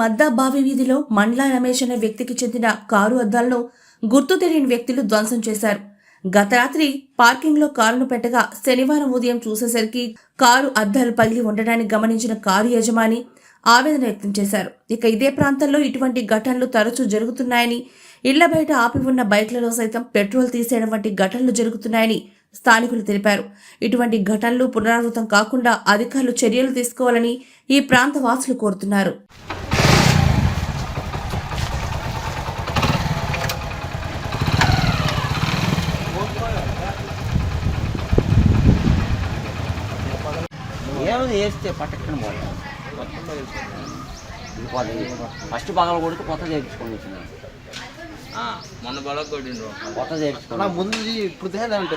మద్దా బావి వీధిలో మండ్లా రమేష్ అనే వ్యక్తికి చెందిన కారు అద్దాలను గుర్తు తెలియని వ్యక్తులు ధ్వంసం చేశారు. గత రాత్రి పార్కింగ్లో కారును పెట్టగా శనివారం ఉదయం చూసేసరికి కారు అద్దాలు పగిలి ఉండడాన్ని గమనించిన కారు యజమాని ఆవేదన వ్యక్తం చేశారు. ఇక ఇదే ప్రాంతంలో ఇటువంటి ఘటనలు తరచూ జరుగుతున్నాయని ఇళ్ళ బయట ఆపి ఉన్న బైక్లలో సైతం పెట్రోల్ తీసేయడం వంటి ఘటనలు జరుగుతున్నాయని స్థానికులు తెలిపారు. ఇటువంటి ఘటనలు పునరావృతం కాకుండా అధికారులు చర్యలు తీసుకోవాలని ఈ ప్రాంత వాసులు కోరుతున్నారు. వేస్తే ఇది పోతుంది ఫస్ట్ పగల కొడుతూ కొత్త చేయించుకొని వచ్చిన. ఆ, మొన్న కొట్టిండ్రు. కొత్త చేయించుకున్నా ముందు ఇప్పుడు తేదంటే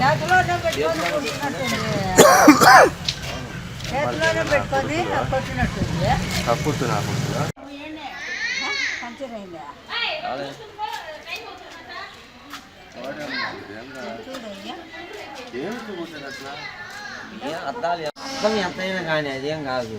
చేతిలోనే పెట్టుకొని కొట్టినట్టుంది చేతిలోనే పెట్టుకొని కొట్టినట్టుంది కప్పుతున్నా పంచర్ అయిందా చూడయ్యా ఏ అద్దాలు అర్థం ఎంతైనా కానీ అదేం కాదు.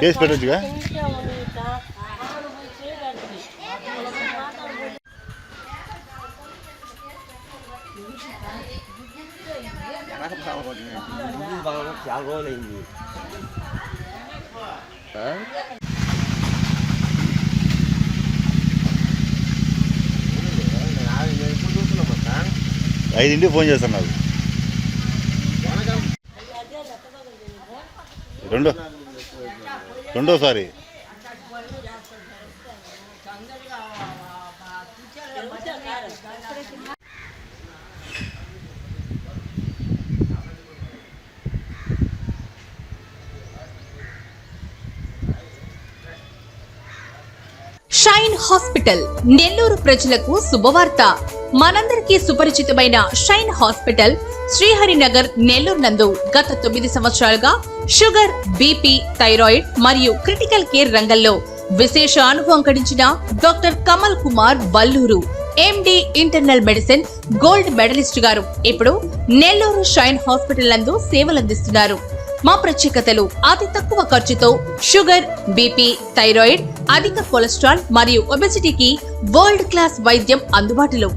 కేసు పెట్టచ్చుగా? వెనక చాలా రోజులు ఐదింటికి ఫోన్ చేస్తాను నాకు. రెండో రెండోసారి. షైన్ హాస్పిటల్ నెల్లూరు ప్రజలకు శుభవార్త. మనందరికీ సుపరిచితమైన షైన్ హాస్పిటల్ శ్రీహరినగర్ నెల్లూరు నందు గత తొమ్మిది సంవత్సరాలుగా షుగర్ బీపీ థైరాయిడ్ మరియు క్రిటికల్ కేర్ రంగంలో విశేష అనుభవం గడించిన doctor Kamal Kumar Valluru MD internal medicine gold medalist garu. ఇప్పుడు నెల్లూరు షైన్ హాస్పిటల్ నందు సేవలందిస్తున్నారు మా ప్రత్యేకతలు అతి తక్కువ ఖర్చుతో షుగర్ బీపీ థైరాయిడ్ అధిక కొలెస్ట్రాల్ మరియు ఒబెసిటీకి వరల్డ్ క్లాస్ వైద్యం అందుబాటులో.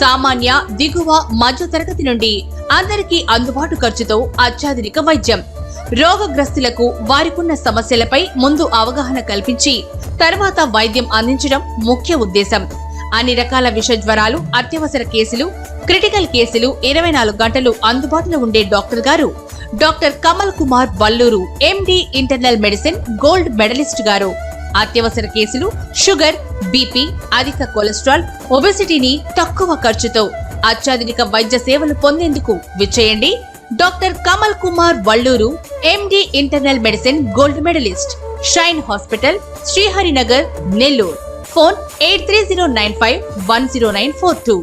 సామాన్య దిగువ మధ్య తరగతి నుండి అందరికీ అందుబాటు ఖర్చుతో అత్యాధునిక వైద్యం. రోగగ్రస్తులకు వారికున్న సమస్యలపై ముందు అవగాహన కల్పించి తర్వాత వైద్యం అందించడం ముఖ్య ఉద్దేశం. అన్ని రకాల విష జ్వరాలు అత్యవసర కేసులు క్రిటికల్ కేసులు ఇరవై నాలుగు గంటలు అందుబాటులో ఉండే doctor garu. Doctor Kamal Kumar Valluru MD internal medicine gold medalist garu. అత్యవసర కేసులు షుగర్ బీపీ అధిక కొలెస్ట్రాల్ ఒబెసిటీని తక్కువ ఖర్చుతో అత్యాధునిక వైద్య సేవలు పొందేందుకు విచ్చేయండి doctor Kamal Kumar Valluru MD internal medicine gold medalist Shine hospital Sriharinagar Nellore. Phone eight three zero nine five one zero nine four two.